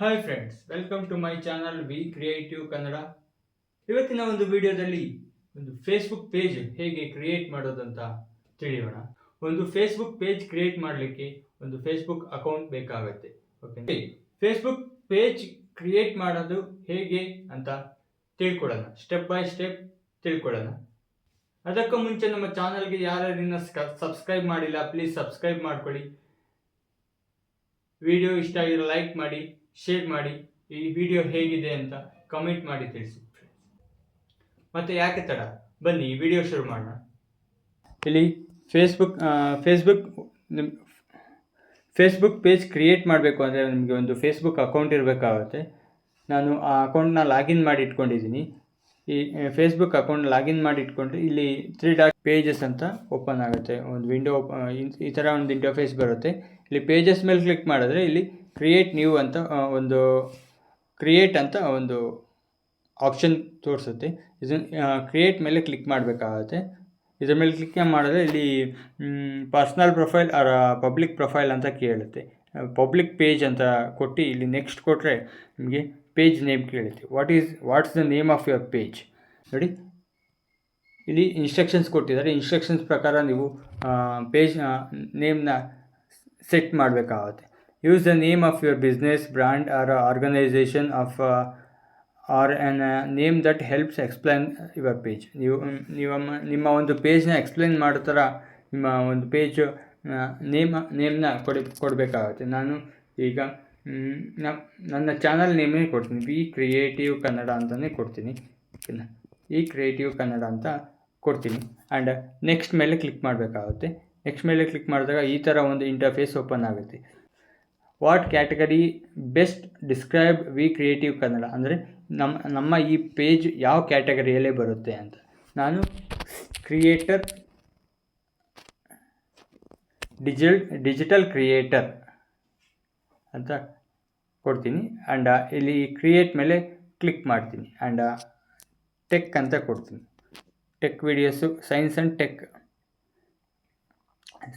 Hi friends welcome to my channel V creative Kannada ಇವತ್ತಿನ ಒಂದು ವಿಡಿಯೋದಲ್ಲಿ ಒಂದು ಫೇಸ್ಬುಕ್ ಪೇಜ್ ಹೇಗೆ ಕ್ರಿಯೇಟ್ ಮಾಡೋದಂತ ತಿಳಿಯೋಣ. ಒಂದು ಫೇಸ್ಬುಕ್ ಪೇಜ್ ಕ್ರಿಯೇಟ್ ಮಾಡಲಿಕ್ಕೆ ಒಂದು ಫೇಸ್ಬುಕ್ ಅಕೌಂಟ್ ಬೇಕಾಗುತ್ತೆ. ಓಕೆ ಫೇಸ್ಬುಕ್ ಪೇಜ್ ಕ್ರಿಯೇಟ್ ಮಾಡೋದು ಹೇಗೆ ಅಂತ ತಿಳ್ಕೊಳ್ಳೋಣ. ಸ್ಟೆಪ್ ಬೈ ಸ್ಟೆಪ್ ತಿಳ್ಕೊಳ್ಳೋಣ. ಅದಕ್ಕೂ ಮುಂಚೆ ನಮ್ಮ ಚಾನಲ್ಗೆ ಯಾರ್ಯಾರಿನ್ನ ಸಬ್ಸ್ಕ್ರೈಬ್ ಮಾಡಿಲ್ಲ ಪ್ಲೀಸ್ ಸಬ್ಸ್ಕ್ರೈಬ್ ಮಾಡ್ಕೊಳ್ಳಿ. ವಿಡಿಯೋ ಇಷ್ಟ ಆಗಿದ್ರೆ ಲೈಕ್ ಮಾಡಿ. ಶೇರ್ ಮಾಡಿ, ಈ ವಿಡಿಯೋ ಹೇಗಿದೆ ಅಂತ ಕಮೆಂಟ್ ಮಾಡಿ ತಿಳಿಸಿ. ಮತ್ತೆ ಯಾಕೆ ತಡ? ಬನ್ನಿ, ಈ ವಿಡಿಯೋ ಶುರು ಮಾಡೋಣ. ಇಲ್ಲಿ ಫೇಸ್ಬುಕ್ ಫೇಸ್ಬುಕ್ ನಿಮ್ಮ ಫೇಸ್ಬುಕ್ ಪೇಜ್ ಕ್ರಿಯೇಟ್ ಮಾಡಬೇಕು ಅಂದರೆ ನಿಮಗೆ ಒಂದು ಫೇಸ್ಬುಕ್ ಅಕೌಂಟ್ ಇರಬೇಕಾಗುತ್ತೆ. ನಾನು ಆ ಅಕೌಂಟ್ನ ಲಾಗಿನ್ ಮಾಡಿ ಇಟ್ಕೊಂಡಿದ್ದೀನಿ. ಈ ಫೇಸ್ಬುಕ್ ಅಕೌಂಟ್ ಲಾಗಿನ್ ಮಾಡಿ ಇಟ್ಕೊಂಡ್ರೆ ಇಲ್ಲಿ ತ್ರೀ ಡಾಟ್ ಪೇಜಸ್ ಅಂತ ಓಪನ್ ಆಗುತ್ತೆ. ಒಂದು ವಿಂಡೋ ಈ ಥರ ಒಂದು ಇಂಟರ್ಫೇಸ್ ಬರುತ್ತೆ. ಇಲ್ಲಿ ಪೇಜಸ್ ಮೇಲೆ ಕ್ಲಿಕ್ ಮಾಡಿದ್ರೆ ಇಲ್ಲಿ ಕ್ರಿಯೇಟ್ ನ್ಯೂ ಅಂತ ಒಂದು ಕ್ರಿಯೇಟ್ ಅಂತ ಒಂದು ಆಪ್ಷನ್ ತೋರಿಸುತ್ತೆ. ಇದನ್ನು ಕ್ರಿಯೇಟ್ ಮೇಲೆ ಕ್ಲಿಕ್ ಮಾಡಬೇಕಾಗುತ್ತೆ. ಇದರ ಮೇಲೆ ಕ್ಲಿಕ್ ಮಾಡಿದ್ರೆ ಇಲ್ಲಿ personal profile or public profile ಅಂತ ಕೇಳುತ್ತೆ. ಪಬ್ಲಿಕ್ ಪೇಜ್ ಅಂತ ಕೊಟ್ಟು ಇಲ್ಲಿ ನೆಕ್ಸ್ಟ್ ಕೊಟ್ಟರೆ ನಿಮಗೆ ಪೇಜ್ ನೇಮ್ ಕೇಳುತ್ತೆ. What is what's the name of your page ನೋಡಿ. ಇಲ್ಲಿ ಇನ್ಸ್ಟ್ರಕ್ಷನ್ಸ್ ಕೊಟ್ಟಿದ್ದಾರೆ. ಇನ್ಸ್ಟ್ರಕ್ಷನ್ಸ್ ಪ್ರಕಾರ ನೀವು ಪೇಜ್ ನೇಮ್ನ ಸೆಟ್ ಮಾಡಬೇಕಾಗುತ್ತೆ. Use the name of your business or or organisation of or an name that helps explain your page ನೀವು ನೀವು ನಿಮ್ಮ ಒಂದು ಪೇಜ್ನ ಎಕ್ಸ್ಪ್ಲೈನ್ ಮಾಡೋ ಥರ ನಿಮ್ಮ ಒಂದು ಪೇಜ್ ನೇಮ್ ನೇಮ್ನ ಕೊಡಿ ಕೊಡಬೇಕಾಗುತ್ತೆ. ನಾನು ಈಗ ನನ್ನ ಚಾನಲ್ ನೇಮೇ ಕೊಡ್ತೀನಿ. ವಿ ಕ್ರಿಯೇಟಿವ್ ಕನ್ನಡ ಅಂತಲೇ ಕೊಡ್ತೀನಿ. ಈ ಕ್ರಿಯೇಟಿವ್ ಕನ್ನಡ ಅಂತ ಕೊಡ್ತೀನಿ. ಆ್ಯಂಡ್ ನೆಕ್ಸ್ಟ್ ಮೇಲೆ ಕ್ಲಿಕ್ ಮಾಡಬೇಕಾಗುತ್ತೆ. ನೆಕ್ಸ್ಟ್ ಮೇಲೆ ಕ್ಲಿಕ್ ಮಾಡಿದಾಗ ಈ ಥರ ಒಂದು ಇಂಟರ್ಫೇಸ್ ಓಪನ್ ಆಗುತ್ತೆ. What category best describe V creative Kannada ಅಂದರೆ ನಮ್ಮ ನಮ್ಮ ಈ ಪೇಜ್ ಯಾವ ಕ್ಯಾಟಗರಿಯಲ್ಲೇ ಬರುತ್ತೆ ಅಂತ. ನಾನು ಕ್ರಿಯೇಟರ್ ಡಿಜಿಲ್ ಡಿಜಿಟಲ್ ಕ್ರಿಯೇಟರ್ ಅಂತ ಕೊಡ್ತೀನಿ. ಆ್ಯಂಡ್ ಇಲ್ಲಿ ಕ್ರಿಯೇಟ್ ಮೇಲೆ ಕ್ಲಿಕ್ ಮಾಡ್ತೀನಿ. ಆ್ಯಂಡ್ ಟೆಕ್ ಅಂತ ಕೊಡ್ತೀನಿ. Tech videos science and tech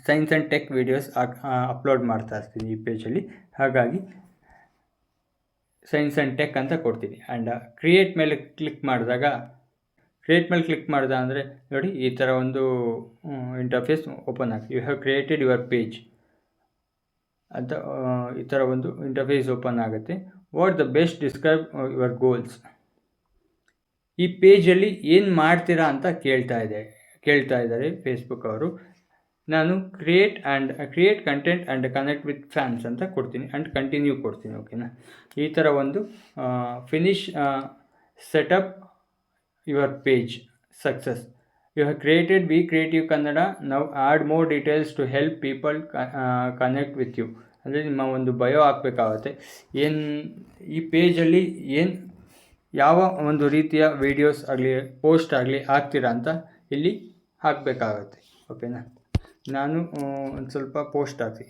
science and tech videos upload ಮಾಡ್ತಾ ಇರ್ತೀನಿ ಈ ಪೇಜಲ್ಲಿ ಹಾಗಾಗಿ ಸೈನ್ಸ್ ಆ್ಯಂಡ್ ಟೆಕ್ ಅಂತ ಕೊಡ್ತೀನಿ. ಆ್ಯಂಡ್ ಕ್ರಿಯೇಟ್ ಮೇಲೆ ಕ್ಲಿಕ್ ಮಾಡಿದಾಗ ಕ್ರಿಯೇಟ್ ಮೇಲೆ ಕ್ಲಿಕ್ ಮಾಡಿದ ಅಂದರೆ ನೋಡಿ ಈ ಥರ ಒಂದು ಇಂಟರ್ಫೇಸ್ ಓಪನ್ ಆಗ್ತದೆ you have created your page ಅಂತ ಈ ಥರ ಒಂದು ಇಂಟರ್ಫೇಸ್ ಓಪನ್ ಆಗುತ್ತೆ. What the best describe your goals ಈ ಪೇಜಲ್ಲಿ ಏನು ಮಾಡ್ತೀರಾ ಅಂತ ಕೇಳ್ತಾ ಇದೆ ಕೇಳ್ತಾ ಇದ್ದಾರೆ ಫೇಸ್ಬುಕ್ ಅವರು. ನಾನು create and create content and connect with fans ಅಂತ ಕೊಡ್ತೀನಿ ಆ್ಯಂಡ್ ಕಂಟಿನ್ಯೂ ಕೊಡ್ತೀನಿ ಓಕೆನಾ ಈ ಥರ ಒಂದು finish setup your page success you have created V creative Kannada ನಾವು add more details to help people connect with you ಅಂದರೆ ನಿಮ್ಮ ಒಂದು ಬಯೋ ಹಾಕಬೇಕಾಗುತ್ತೆ. ಏನು, ಈ ಪೇಜಲ್ಲಿ ಏನು, ಯಾವ ಒಂದು ರೀತಿಯ ವೀಡಿಯೋಸ್ ಆಗಲಿ ಪೋಸ್ಟ್ ಆಗಲಿ ಹಾಕ್ತೀರಾ ಅಂತ ಇಲ್ಲಿ ಹಾಕಬೇಕಾಗತ್ತೆ ಓಕೆನಾ ನಾನು ಒಂದು ಸ್ವಲ್ಪ ಪೋಸ್ಟ್ ಹಾಕಿ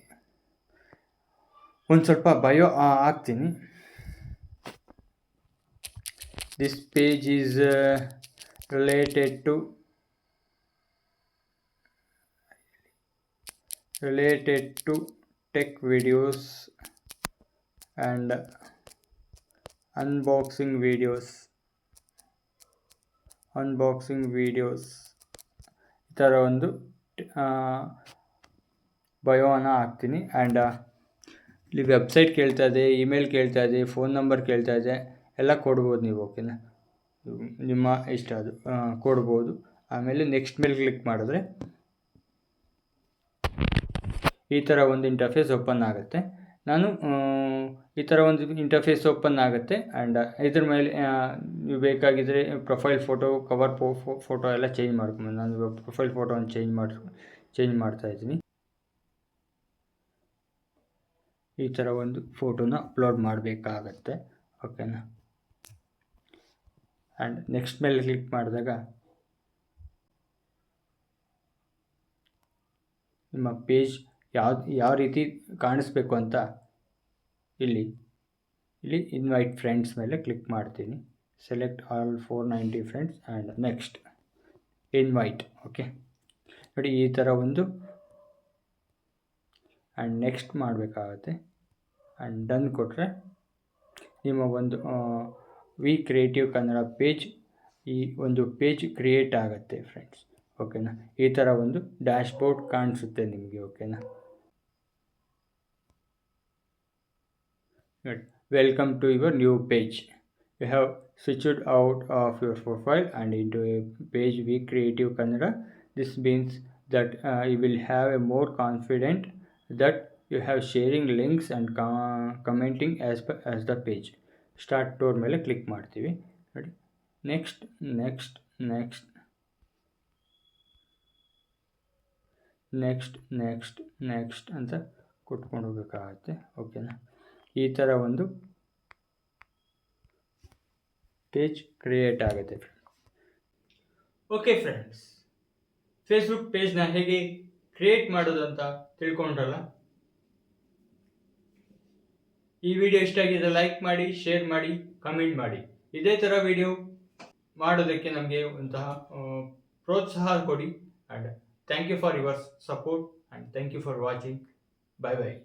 ಒಂದು ಸ್ವಲ್ಪ ಬಯೋ ಹಾಕ್ತೀನಿ. This page is related to related to tech videos and unboxing videos unboxing videos ಈ ಥರ ಒಂದು ಬಯೋನ ಹಾಕ್ತೀನಿ. ಆ್ಯಂಡ್ ಇಲ್ಲಿ ವೆಬ್ಸೈಟ್ ಕೇಳ್ತಾ ಇದೆ ಇಮೇಲ್ ಕೇಳ್ತಾ ಇದೆ ಫೋನ್ ನಂಬರ್ ಕೇಳ್ತಾ ಇದೆ, ಎಲ್ಲ ಕೊಡ್ಬೋದು ನೀವು ಓಕೆನಾ ನಿಮ್ಮ ಇಷ್ಟ ಅದು ಕೊಡ್ಬೋದು. ಆಮೇಲೆ ನೆಕ್ಸ್ಟ್ ಮೇಲೆ ಕ್ಲಿಕ್ ಮಾಡಿದ್ರೆ ಈ ಥರ ಒಂದು ಇಂಟರ್ಫೇಸ್ ಓಪನ್ ಆಗುತ್ತೆ. ನಾನು ಈ ಥರ ಒಂದು ಇಂಟರ್ಫೇಸ್ ಓಪನ್ ಆಗುತ್ತೆ. ಆ್ಯಂಡ್ ಇದ್ರ ಮೇಲೆ ನೀವು ಬೇಕಾಗಿದ್ದರೆ ಪ್ರೊಫೈಲ್ ಫೋಟೋ ಕವರ್ ಫೋಟೋ ಎಲ್ಲ ಚೇಂಜ್ ಮಾಡ್ಕೊಂಡು ನಾನು ಪ್ರೊಫೈಲ್ ಫೋಟೋನ ಚೇಂಜ್ ಮಾಡಿ ಚೇಂಜ್ ಮಾಡ್ತಾ ಇದ್ದೀನಿ. ಈ ಥರ ಒಂದು ಫೋಟೋನ ಅಪ್ಲೋಡ್ ಮಾಡಬೇಕಾಗತ್ತೆ. ಓಕೆನಾ ಆ್ಯಂಡ್ ನೆಕ್ಸ್ಟ್ ಮೇಲೆ ಕ್ಲಿಕ್ ಮಾಡಿದಾಗ, ನಿಮ್ಮ ಪೇಜ್ ಯಾವ ಯಾವ ರೀತಿ ಕಾಣಿಸ್ಬೇಕು ಅಂತ ಇಲ್ಲಿ ಇಲ್ಲಿ ಇನ್ವೈಟ್ ಫ್ರೆಂಡ್ಸ್ ಮೇಲೆ ಕ್ಲಿಕ್ ಮಾಡ್ತೀನಿ. Select all four ninety friends and next invite okay ನೋಡಿ, ಈ ಥರ ಒಂದು ಆ್ಯಂಡ್ ನೆಕ್ಸ್ಟ್ ಮಾಡಬೇಕಾಗತ್ತೆ. ಆ್ಯಂಡ್ ಡನ್ ಕೊಟ್ಟರೆ ನಿಮ್ಮ ಒಂದು ವಿ ಕ್ರಿಯೇಟಿವ್ ಕನ್ನಡ ಪೇಜ್ ಈ ಒಂದು ಪೇಜ್ ಕ್ರಿಯೇಟ್ ಆಗುತ್ತೆ ಫ್ರೆಂಡ್ಸ್ ಓಕೆನಾ ಈ ಥರ ಒಂದು ಡ್ಯಾಶ್ಬೋರ್ಡ್ ಕಾಣಿಸುತ್ತೆ ನಿಮಗೆ ಓಕೆನಾ welcome to your new page you have switched out of your profile and into a page V creative Kannada this means that uh, you will have a more confident that you have sharing links and com- commenting as per as the page. Start tour ಮೇಲೆ click ಮಾಡ್ತೀವಿ. ನೋಡಿ next next next next next next ಅಂತ ಕೊಟ್ಕೊಂಡು ಹೋಗ್ಬೇಕಾಗತ್ತೆ. ಓಕೆನಾ ಈ ಥರ ಒಂದು ಪೇಜ್ ಕ್ರಿಯೇಟ್ ಆಗುತ್ತೆ ಓಕೆ ಫ್ರೆಂಡ್ಸ್ ಫೇಸ್ಬುಕ್ ಪೇಜ್ನ ಹೇಗೆ ಕ್ರಿಯೇಟ್ ಮಾಡೋದು ಅಂತ ತಿಳ್ಕೊಂಡ್ರಲ್ಲ? ಈ ವಿಡಿಯೋ ಇಷ್ಟ ಆಗಿದೆ ಲೈಕ್ ಮಾಡಿ ಶೇರ್ ಮಾಡಿ ಕಮೆಂಟ್ ಮಾಡಿ. ಇದೇ ಥರ ವಿಡಿಯೋ ಮಾಡೋದಕ್ಕೆ ನಮಗೆ ಒಂತಹ ಪ್ರೋತ್ಸಾಹ ಕೊಡಿ. And thank you for your support and thank you for watching bye bye